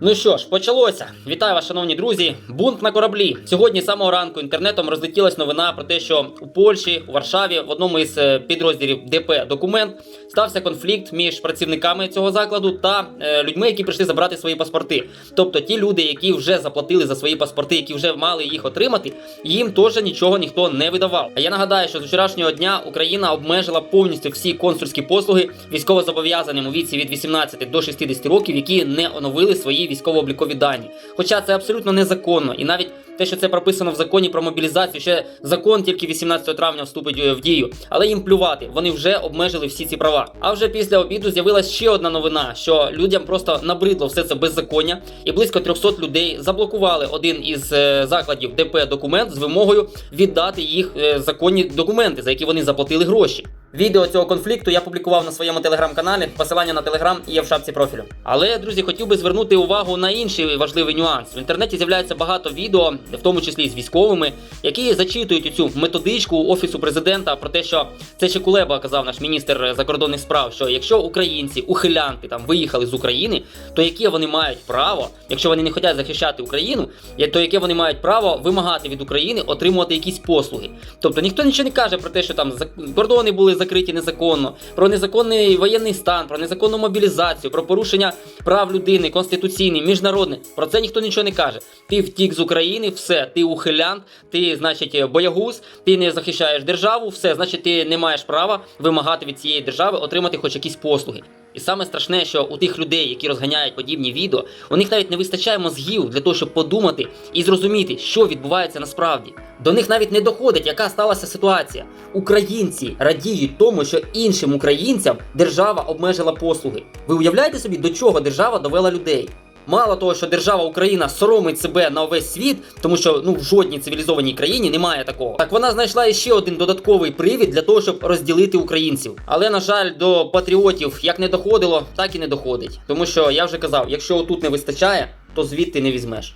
Ну що ж, почалося. Вітаю вас, шановні друзі. Бунт на кораблі. Сьогодні з самого ранку інтернетом розлетілась новина про те, що у Польщі, у Варшаві, в одному із е, підрозділів ДП Документ стався конфлікт між працівниками цього закладу та е, людьми, які прийшли забрати свої паспорти. Тобто ті люди, які вже заплатили за свої паспорти, які вже мали їх отримати, їм теж нічого ніхто не видавав. А я нагадаю, що з вчорашнього дня Україна обмежила повністю всі консульські послуги військовозобов'язаним у віці від 18 до 60 років, які не оновили свої військово-облікові дані. Хоча це абсолютно незаконно, і навіть те, що це прописано в законі про мобілізацію, ще закон тільки 18 травня вступить е, в дію, але їм плювати, вони вже обмежили всі ці права. А вже після обіду з'явилась ще одна новина, що людям просто набридло все це беззаконня, і близько 300 людей заблокували один із е, закладів ДП документ з вимогою віддати їх е, законні документи, за які вони заплатили гроші. Відео цього конфлікту я публікував на своєму телеграм-каналі. Посилання на телеграм є в шапці профілю. Але, друзі, хотів би звернути увагу на інший важливий нюанс. В інтернеті з'являється багато відео, в тому числі з військовими, які зачитують цю методичку офісу президента про те, що це ще Кулеба казав наш міністр закордонних справ, що якщо українці, ухилянти там виїхали з України, то яке вони мають право, якщо вони не хочуть захищати Україну, то яке вони мають право вимагати від України отримувати якісь послуги. Тобто ніхто нічого не каже про те, що там кордони були закриті незаконно, про незаконний воєнний стан, про незаконну мобілізацію, про порушення прав людини, конституційний, міжнародний. Про це ніхто нічого не каже. Ти втік з України, все, ти ухилянт, ти, значить, боягуз, ти не захищаєш державу, все, значить, ти не маєш права вимагати від цієї держави отримати хоч якісь послуги. І саме страшне, що у тих людей, які розганяють подібні відео, у них навіть не вистачає мозгів для того, щоб подумати і зрозуміти, що відбувається насправді. До них навіть не доходить, яка сталася ситуація. Українці радіють тому, що іншим українцям держава обмежила послуги. Ви уявляєте собі, до чого держава довела людей? Мало того, що держава Україна соромить себе на весь світ, тому що ну в жодній цивілізованій країні немає такого. Так вона знайшла ще один додатковий привід для того, щоб розділити українців. Але на жаль, до патріотів як не доходило, так і не доходить. Тому що я вже казав, якщо отут не вистачає, то звідти не візьмеш.